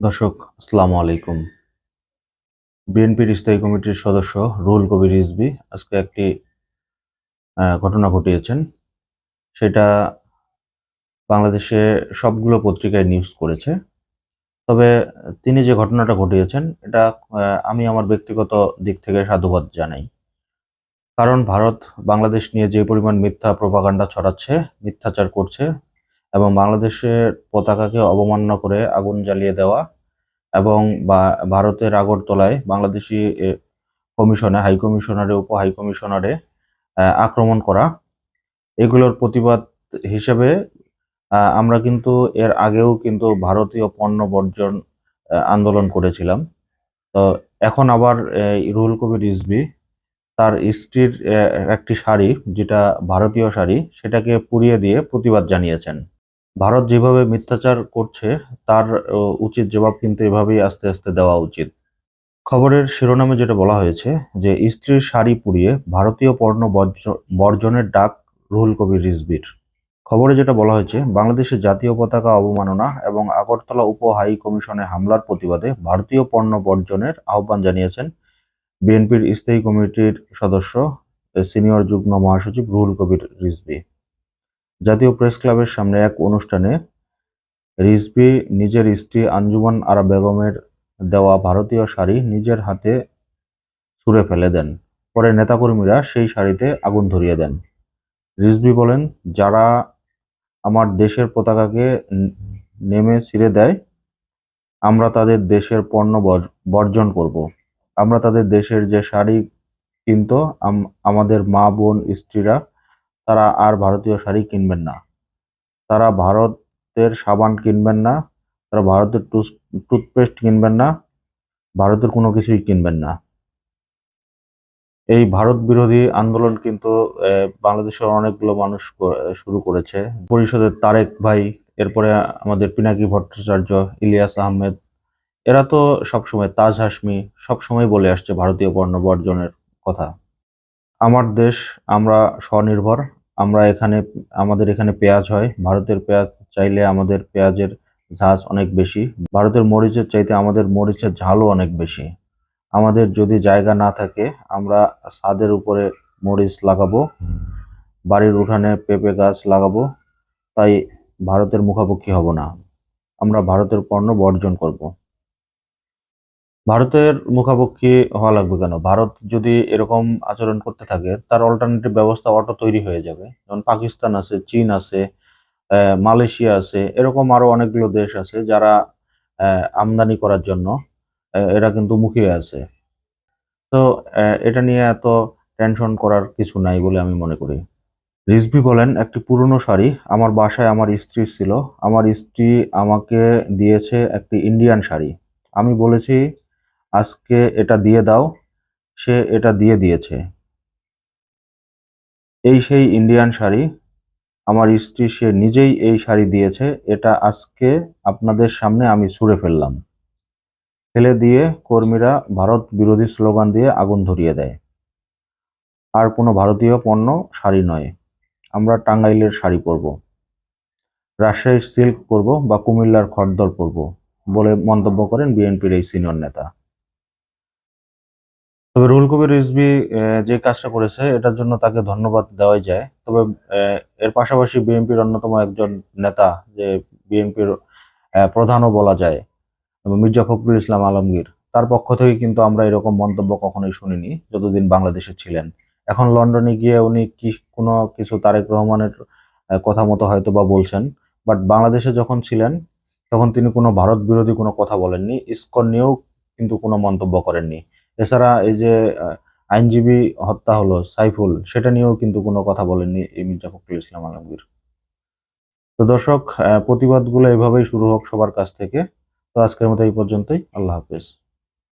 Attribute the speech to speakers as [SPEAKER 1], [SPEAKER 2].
[SPEAKER 1] দর্শক, আসসালামু আলাইকুম। বিএনপির স্থায়ী কমিটির সদস্য রুল কবির রিজভী আজকে একটি ঘটনা ঘটিয়েছেন। সেটা বাংলাদেশে সবগুলো পত্রিকায় নিউজ করেছে। তবে তিনি যে ঘটনাটা ঘটিয়েছেন, এটা আমি আমার ব্যক্তিগত দিক থেকে সাধুবাদ জানাই। কারণ ভারত, বাংলাদেশ নিয়ে যে পরিমাণ মিথ্যা প্রপাগান্ডা ছড়াচ্ছে, মিথ্যাচার করছে এবং বাংলাদেশের পতাকাকে অবমাননা করে আগুন জ্বালিয়ে দেওয়া এবং ভারতের আগরতলায় বাংলাদেশি কমিশনে, হাই কমিশনারে, উপ হাই কমিশনারে আক্রমণ করা। এগুলোর প্রতিবাদ হিসেবে আমরা কিন্তু এর আগেও কিন্তু ভারতীয় পণ্য বর্জন আন্দোলন করেছিলাম। তো এখন আবার রুহুল কবির রিজভী তার স্ত্রীর একটি শাড়ি, যেটা ভারতীয় শাড়ি, সেটাকে পুড়িয়ে দিয়ে প্রতিবাদ জানিয়েছেন। ভারত যেভাবে মিথ্যাচার করছে, তার উচিত জবাব কিন্তু এভাবেই আস্তে আস্তে দেওয়া উচিত। খবরের শিরোনামে যেটা বলা হয়েছে যে স্ত্রীর শাড়ি পুড়িয়ে ভারতীয় পণ্য বর্জ- বর্জনের ডাক রুহুল কবির রিজভির। খবরে যেটা বলা হয়েছে বাংলাদেশের জাতীয় পতাকা অবমাননা এবং আগরতলা উপ হাই কমিশনে হামলার প্রতিবাদে ভারতীয় পণ্য বর্জনের আহ্বান জানিয়েছেন বিএনপির স্থায়ী কমিটির সদস্য সিনিয়র যুগ্ম মহাসচিব রুহুল কবির রিজভি। জাতীয় প্রেস ক্লাবের সামনে এক অনুষ্ঠানে রিজভি, নিজের স্ত্রী আঞ্জুমান আরা বেগমের দেওয়া ভারতীয় শাড়ি নিজের হাতে ছুঁড়ে ফেলে দেন। পরে নেতাকর্মীরা সেই শাড়িতে আগুন ধরিয়ে দেন। রিজভি বলেন, যারা আমার দেশের পতাকাকে নেমে ছিঁড়ে দেয়, আমরা তাদের দেশের পণ্য বর- বর্জন করব। আমরা তাদের দেশের যে শাড়ি কিনতো, আম- আমাদের মা বোন স্ত্রীরা তারা আর ভারতীয় শাড়ি কিনবেন না। তারা ভারতের সাবান কিনবেন না, তারা ভারতের টুথপেস্ট কিনবেন না, ভারতের কোনো কিছুই কিনবেন না। এই ভারত বিরোধী আন্দোলন কিন্তু বাংলাদেশের অনেকগুলো মানুষ শুরু করেছে। পরিষদের তারেক ভাই, এরপরে আমাদের পিনাকি ভট্টাচার্য, ইলিয়াস আহমেদ, এরা তো সবসময় তাজ হাসমি সবসময় বলে আসছে ভারতীয় পণ্য বর্জনের কথা। আমার দেশ, আমরা স্বনির্ভর। আমরা এখানে, আমাদের এখানে পেঁয়াজ হয়। ভারতের পেঁয়াজ চাইলে আমাদের পেঁয়াজের ঝাঁজ অনেক বেশি। ভারতের মরিচের চাইতে আমাদের মরিচের ঝালও অনেক বেশি। আমাদের যদি জায়গা না থাকে, আমরা ছাদের উপরে মরিচ লাগাবো। বাড়ির উঠানে পেঁপে গাছ লাগাবো। তাই ভারতের মুখাপেক্ষী হব না। আমরা ভারতের পণ্য বর্জন করব। ভারতের মুখাপেক্ষী হওয়া লাগবে কেন? ভারত যদি এরকম আচরণ করতে থাকে, তার অল্টারনেটিভ ব্যবস্থা অটো তৈরি হয়ে যাবে। যেমন পাকিস্তান আছে, চীন আছে মালয়েশিয়া আছে, এরকম আরও অনেকগুলো দেশ আছে যারা আমদানি করার জন্য এরা কিন্তু মুখিয়ে আছে। তো এটা নিয়ে এত টেনশন করার কিছু নাই বলে আমি মনে করি। রিজভি বলেন, একটি পুরনো শাড়ি আমার বাসায় আমার স্ত্রীর ছিল। আমার স্ত্রী আমাকে দিয়েছে একটি ইন্ডিয়ান শাড়ি। আমি বলেছি আজকে এটা দিয়ে দাও, সে এটা দিয়ে দিয়েছে। এই সেই ইন্ডিয়ান শাড়ি, আমার স্ত্রী সে নিজেই এই শাড়ি দিয়েছে, এটা আজকে আপনাদের সামনে আমি ছুঁড়ে ফেললাম। ফেলে দিয়ে কর্মীরা ভারত বিরোধী স্লোগান দিয়ে আগুন ধরিয়ে দেয়। আর কোনো ভারতীয় পণ্য শাড়ি নয়। আমরা টাঙ্গাইলের শাড়ি পরব। রাজশাহীর সিল্ক পরব বা কুমিল্লার খড়দর পরব বলে মন্তব্য করেন বিএনপির এই সিনিয়র নেতা। তবে রুহুল কবির রিজভী যে কাজটা করেছে, এটার জন্য তাকে ধন্যবাদ দেওয়াই যায়। তবে এর পাশাপাশি বিএনপির অন্যতম একজন নেতা, যে বিএনপির প্রধানও বলা যায়, মির্জা ফখরুল ইসলাম আলমগীর, তার পক্ষ থেকে কিন্তু আমরা এরকম মন্তব্য কখনোই শুনিনি, যতদিন বাংলাদেশে ছিলেন। এখন লন্ডনে গিয়ে উনি কি, কোনো কিছু তারেক রহমানের কথা মতো হয়তো বা বলছেন, বাট বাংলাদেশে যখন ছিলেন, তখন তিনি কোনো ভারত বিরোধী কোনো কথা বলেননি, ইসকন নিয়েও কিন্তু কোনো মন্তব্য করেননি। এছাড়া এই যে আইনজীবী হত্যা হলো সাইফুল, সেটা নিয়েও কিন্তু কোনো কথা বলেননি এই মির্জা ফখরুল ইসলাম আলমগীর। তো দর্শক প্রতিবাদগুলো এভাবেই শুরু হোক সবার কাছ থেকে। তো আজকের মতো এই পর্যন্তই। আল্লাহ হাফেজ।